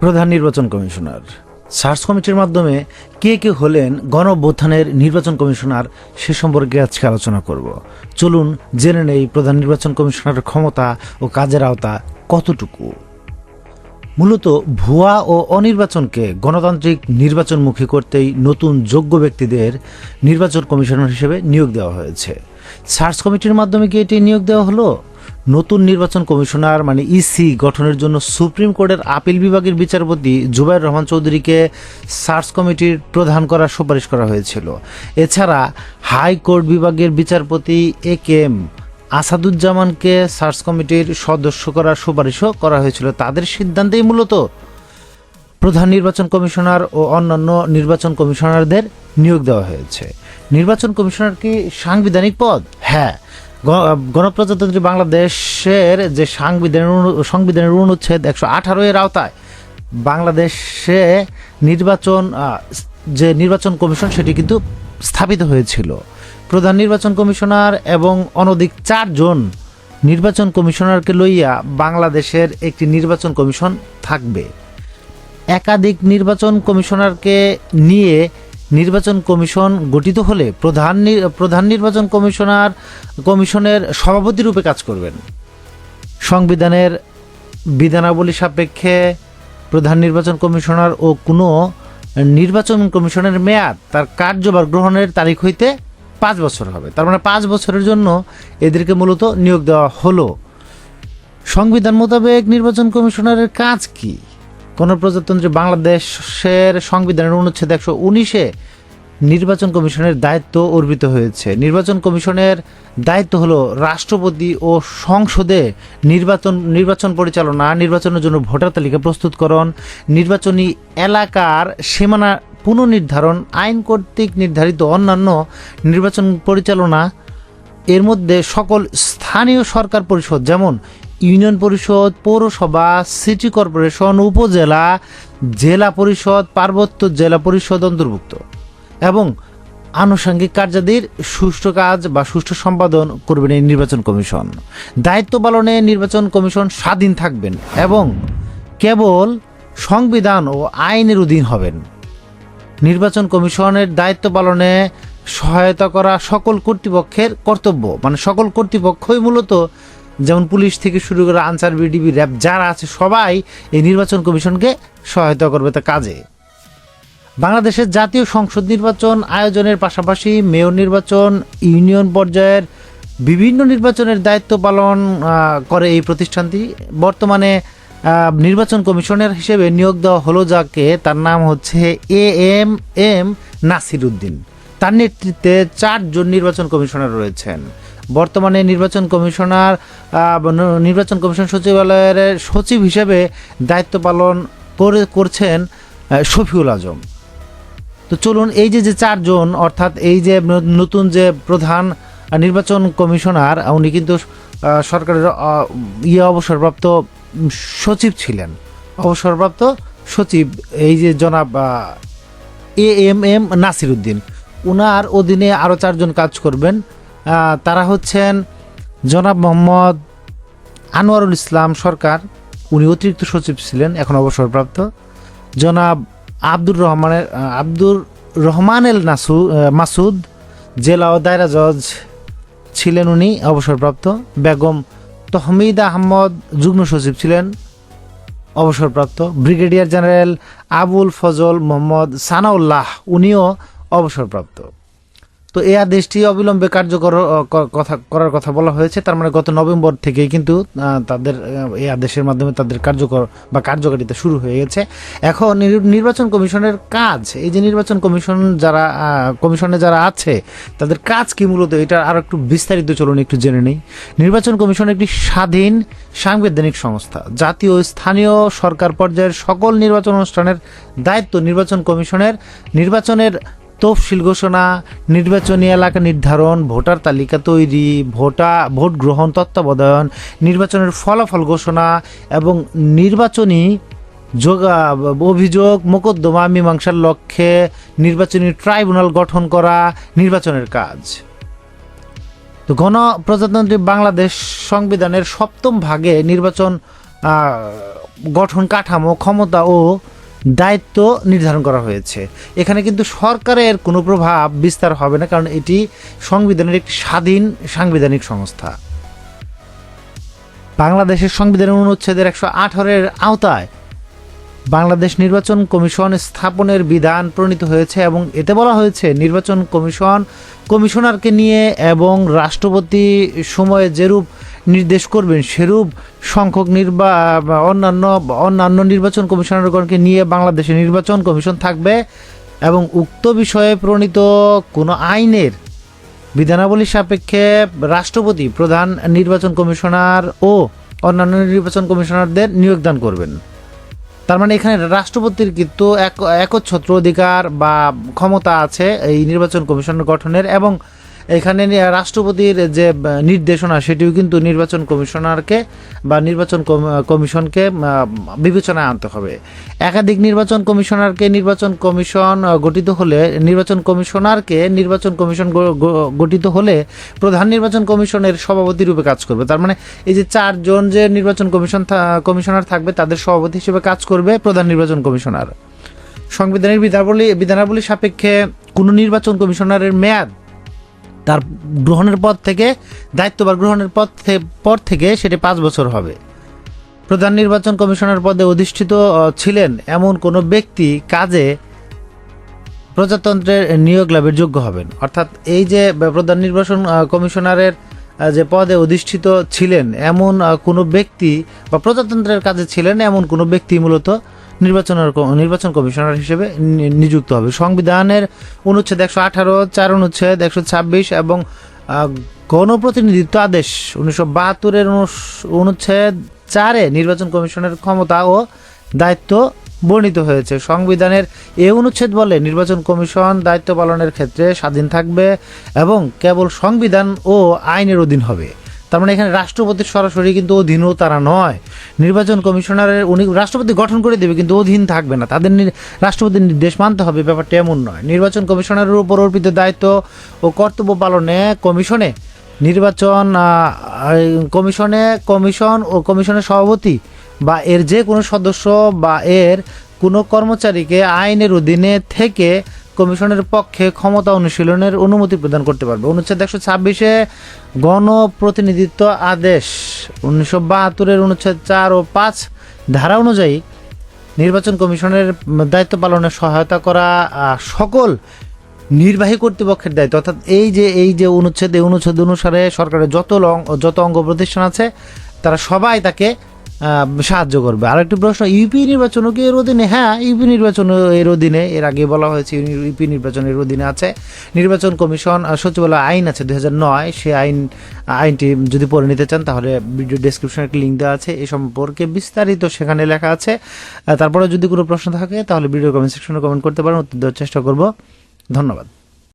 প্রধান নির্বাচন commissioner. Search কমিটির মাধ্যমে কে কে হলেন গণ অভ্যুত্থানের নির্বাচন কমিশনার সে সম্পর্কে আজকে আলোচনা করব। চলুন জেনে নেই প্রধান নির্বাচন কমিশনারের ক্ষমতা ও কাজের আওতা কতটুকু। মূলত ভুয়া ও অনির্বাচনকে গণতান্ত্রিক নির্বাচনমুখী করতেই নতুন যোগ্য ব্যক্তিদের নির্বাচন কমিশনার হিসেবে নিয়োগ দেওয়া হয়েছে। সার্চ কমিটির মাধ্যমে কি এটি নিয়োগ দেওয়া হলো? নতুন নির্বাচন কমিশনার মানে ইসি গঠনের জন্য সুপ্রিম কোর্টের আপিল বিভাগের বিচারপতি জুবাইর রহমান চৌধুরীকে সার্চ কমিটির প্রধান করার সুপারিশ করা হয়েছিল। এছাড়া হাইকোর্ট বিভাগের বিচারপতি এ কে এম আসাদুজ্জামানকে সার্চ কমিটির সদস্য করার সুপারিশও করা হয়েছিল। তাদের সিদ্ধান্তেই মূলত প্রধান নির্বাচন কমিশনার ও অন্যান্য নির্বাচন কমিশনারদের নিয়োগ দেওয়া হয়েছে। নির্বাচন কমিশনার কি সাংবিধানিক পদ? হ্যাঁ গণপ্রজাতন্ত্রী বাংলাদেশের যে সাংবিধানের সংবিধানের অনুচ্ছেদ একশো আঠারো এর আওতায় বাংলাদেশে নির্বাচন যে নির্বাচন কমিশন সেটি কিন্তু স্থাপিত হয়েছিল। প্রধান নির্বাচন কমিশনার এবং অনধিক চারজন নির্বাচন কমিশনারকে লইয়া বাংলাদেশের একটি নির্বাচন কমিশন থাকবে। একাধিক নির্বাচন কমিশনারকে নিয়ে নির্বাচন কমিশন গঠিত হলে প্রধান প্রধান নির্বাচন কমিশনার, কমিশনের সভাপতি রূপে কাজ করবেন। সংবিধানের বিধানাবলী সাপেক্ষে প্রধান নির্বাচন কমিশনার ও কোনো নির্বাচন কমিশনের মেয়াদ তার কার্যভার গ্রহণের তারিখ হইতে পাঁচ বছর হবে। তার মানে পাঁচ বছরের জন্য এদেরকে মূলত নিয়োগ দেওয়া হলো। সংবিধান মোতাবেক নির্বাচন কমিশনারের কাজ কি? গণপ্রজাতন্ত্রী বাংলাদেশের সংবিধানের অনুচ্ছেদ একশো উনিশে নির্বাচন কমিশনের দায়িত্ব অর্পিত হয়েছে। নির্বাচন কমিশনের দায়িত্ব হলো রাষ্ট্রপতি ও সংসদে নির্বাচন নির্বাচন পরিচালনা, নির্বাচনের জন্য ভোটার তালিকা প্রস্তুতকরণ, নির্বাচনী এলাকার সীমানা পুনর্নির্ধারণ, আইন কর্তৃক নির্ধারিত অন্যান্য নির্বাচন পরিচালনা, এর মধ্যে সকল স্থানীয় সরকার পরিষদ যেমন ইউনিয়ন পরিষদ, পৌরসভা, সিটি কর্পোরেশন, উপজেলা, জেলা পরিষদ, পার্বত্য জেলা পরিষদ অন্তর্ভুক্ত এবং আনুষঙ্গিক কার্যাদির সুষ্ঠু কাজ বা সুষ্ঠু সম্পাদন করবেন এই নির্বাচন কমিশন। দায়িত্ব পালনে নির্বাচন কমিশন স্বাধীন থাকবেন এবং কেবল সংবিধান ও আইনের অধীন হবেন। নির্বাচন কমিশনের দায়িত্ব পালনে সহায়তা করা সকল কর্তৃপক্ষের কর্তব্য মানে সকল কর্তৃপক্ষই মূলত যেমন পুলিশ থেকে শুরু করে আনসার, বিডিবি, র্যাব যারা আছে, সবাই এই নির্বাচন কমিশনকে সহায়তা করবে তা কাজে। বাংলাদেশের জাতীয় সংসদ নির্বাচন আয়োজনের পাশাপাশি মেয়র নির্বাচন, ইউনিয়ন পর্যায়ের বিভিন্ন নির্বাচনের দায়িত্ব পালন করে এই প্রতিষ্ঠানটি। বর্তমানে নির্বাচন কমিশনার হিসেবে নিয়োগ দেওয়া হলো যাকে, তার নাম হচ্ছে A M M Nasir Uddin তার নেতৃত্বে চারজন নির্বাচন কমিশনার রয়েছেন। বর্তমানে নির্বাচন কমিশনার নির্বাচন কমিশন সচিবালয়ের সচিব হিসেবে দায়িত্ব পালন করে, করছেন শফিউল আজম। তো চলুন, এই যে যে চারজন, অর্থাৎ এই যে নতুন যে প্রধান নির্বাচন কমিশনার, উনি কিন্তু সরকারের ইয়ে অবসরপ্রাপ্ত সচিব ছিলেন। অবসরপ্রাপ্ত সচিব, এই যে জনাব A M M Nasir Uddin উনার অধীনে আরও চারজন কাজ করবেন। তারা হচ্ছেন জনাব মোহাম্মদ আনোয়ারুল ইসলাম সরকার। উনি অতিরিক্ত সচিব ছিলেন, এখন অবসরপ্রাপ্ত। জনাব আব্দুর রহমানের আব্দুর রহমানেল নাসু মাসুদ। জেলা ও দায়রা জজ ছিলেন উনি, অবসরপ্রাপ্ত। বেগম তহমিদ আহমদ যুগ্ম সচিব ছিলেন, অবসরপ্রাপ্ত। ব্রিগেডিয়ার জেনারেল আবুল ফজল মোহাম্মদ সানাউল্লাহ, উনিও অবসরপ্রাপ্ত। তো এই আদেশটি অবিলম্বে কার্যকর কথা, করার কথা বলা হয়েছে। তার মানে গত নভেম্বর থেকে কিন্তু তাদের এই আদেশের মাধ্যমে তাদের কার্যকর বা কার্যকারিতা শুরু হয়ে গেছে। এখন নির- নির্বাচন কমিশনের কাজ, এই যে নির্বাচন কমিশন যারা কমিশনে যারা আছে, তাদের কাজ কি মূলত? এটা আর একটু বিস্তারিত চলুন, একটু জেনে নেই। নির্বাচন কমিশন একটি স্বাধীন সাংবিধানিক সংস্থা। জাতীয় স্থানীয় সরকার পর্যায়ের সকল নির্বাচন অনুষ্ঠানের দায়িত্ব নির্বাচন কমিশনের, নির্বাচনের তফসিল ঘোষণা, নির্বাচনী এলাকা নির্ধারণ, ভোটার তালিকা তৈরি, ভোটা, ভোট গ্রহণ তত্ত্বাবধান নির্বাচনের ফলাফল ঘোষণা এবং নির্বাচনী যোগা, অভিযোগ, মোকদ্দমা, মীমাংসার লক্ষ্যে নির্বাচনী ট্রাইব্যুনাল গঠন করা নির্বাচনের কাজ। তো গণপ্রজাতন্ত্রী বাংলাদেশ সংবিধানের সপ্তম ভাগে নির্বাচন গঠন কাঠামো, ক্ষমতা ও দায়িত্ব নির্ধারণ করা হয়েছে। এখানে কিন্তু সরকারের কোনো প্রভাব বিস্তার হবে না, কারণ এটি সংবিধানের একটি স্বাধীন সাংবিধানিক সংস্থা। বাংলাদেশের সংবিধানের অনুচ্ছেদের একশো আঠারোর আওতায় বাংলাদেশ নির্বাচন কমিশন স্থাপনের বিধান প্রণীত হয়েছে এবং এতে বলা হয়েছে, নির্বাচন কমিশন কমিশনারকে নিয়ে এবং রাষ্ট্রপতি সময়ে যেরূপ নির্দেশ করবেন সেরূপ সংখ্যক নির্বা অন্যান্য অন্যান্য নির্বাচন কমিশনারগণকে নিয়ে বাংলাদেশে নির্বাচন কমিশন থাকবে এবং উক্ত বিষয়ে প্রণীত কোনো আইনের বিধানাবলী সাপেক্ষে রাষ্ট্রপতি, প্রধান নির্বাচন কমিশনার ও অন্যান্য নির্বাচন কমিশনারদের নিয়োগদান করবেন। তার মানে এখানে রাষ্ট্রপতির কিন্তু এক একচ্ছত্র অধিকার বা ক্ষমতা আছে এই নির্বাচন কমিশন গঠনের এবং এখানে রাষ্ট্রপতির যে নির্দেশনা, সেটিও কিন্তু নির্বাচন কমিশনারকে বা নির্বাচন কমিশনকে বিবেচনায় আনতে হবে। একাধিক নির্বাচন কমিশনারকে নির্বাচন কমিশন গঠিত হলে, নির্বাচন কমিশনারকে নির্বাচন কমিশন গঠিত হলে প্রধান নির্বাচন কমিশনের সভাপতি রূপে কাজ করবে। তার মানে এই যে চারজন যে নির্বাচন কমিশন কমিশনার থাকবে, তাদের সভাপতি হিসেবে কাজ করবে প্রধান নির্বাচন কমিশনার। সংবিধানের বিধানাবলী বিধানাবলী সাপেক্ষে কোনো নির্বাচন কমিশনারের মেয়াদ তার গ্রহণের পর থেকে, দায়িত্বভার গ্রহণের পর পর থেকে সেটি পাঁচ বছর হবে। প্রধান নির্বাচন কমিশনার পদে অধিষ্ঠিত ছিলেন এমন কোনো ব্যক্তি কাজে প্রজাতন্ত্রের নিয়োগ লাভের যোগ্য হবেন। অর্থাৎ এই যে প্রধান নির্বাচন কমিশনারের যে পদে অধিষ্ঠিত ছিলেন এমন কোনো ব্যক্তি বা প্রজাতন্ত্রের কাজে ছিলেন এমন কোনো ব্যক্তি মূলত নির্বাচনের নির্বাচন কমিশনার হিসেবে নিযুক্ত হবে। সংবিধানের অনুচ্ছেদ একশো আঠারো, চার অনুচ্ছেদ একশো ছাব্বিশ এবং গণপ্রতিনিধিত্ব আদেশ উনিশশো বাহাত্তরের অনুচ্ছেদ চারে নির্বাচন কমিশনের ক্ষমতা ও দায়িত্ব বর্ণিত হয়েছে। সংবিধানের এ অনুচ্ছেদ বলে নির্বাচন কমিশন দায়িত্ব পালনের ক্ষেত্রে স্বাধীন থাকবে এবং কেবল সংবিধান ও আইনের অধীন হবে। তার মানে এখানে রাষ্ট্রপতির সরাসরি কিন্তু অধীনও তারা নয়। নির্বাচন কমিশনারের উনি রাষ্ট্রপতি গঠন করে দেবে কিন্তু অধীন থাকবে না। তাদের রাষ্ট্রপতির নির্দেশ মানতে হবে, ব্যাপারটা এমন নয়। নির্বাচন কমিশনারের উপর অর্পিত দায়িত্ব ও কর্তব্য পালনে কমিশনে নির্বাচন কমিশনে কমিশন ও কমিশনের সভাপতি বা এর যে কোনো সদস্য বা এর কোনো কর্মচারীকে আইনের অধীনে থেকে কমিশনের পক্ষে ক্ষমতা অনুশীলনের অনুমতি প্রদান করতে পারবে। অনুচ্ছেদ একশো ছাব্বিশে গণপ্রতিনিধিত্ব আদেশ। উনিশশো বাহাত্তরের অনুচ্ছেদ চার ও পাঁচ ধারা অনুযায়ী নির্বাচন কমিশনের দায়িত্ব পালনে সহায়তা করা সকল নির্বাহী কর্তৃপক্ষের দায়িত্ব। অর্থাৎ এই যে এই যে অনুচ্ছেদ, এই অনুচ্ছেদ অনুসারে সরকারের যত লং, যত অঙ্গ প্রতিষ্ঠান আছে, তারা সবাই তাকে সাহায্য করবে। আর একটি প্রশ্ন, ইউপি নির্বাচনও কি এর অধীনে হ্যাঁ ইউপি নির্বাচন এর অধীনে এর আগে বলা হয়েছে ইউপি নির্বাচনের অধীনে আছে। নির্বাচন কমিশন সচিবালয় আইন আছে দুই নয়। সে আইন, আইনটি যদি পড়ে নিতে চান, তাহলে ভিডিও ডেসক্রিপশনে একটি লিঙ্ক দেওয়া আছে। এ সম্পর্কে বিস্তারিত সেখানে লেখা আছে। তারপরে যদি কোনো প্রশ্ন থাকে, তাহলে ভিডিও কমেন্ট সেকশনে কমেন্ট করতে পারেন। উত্তর দেওয়ার চেষ্টা করব। ধন্যবাদ।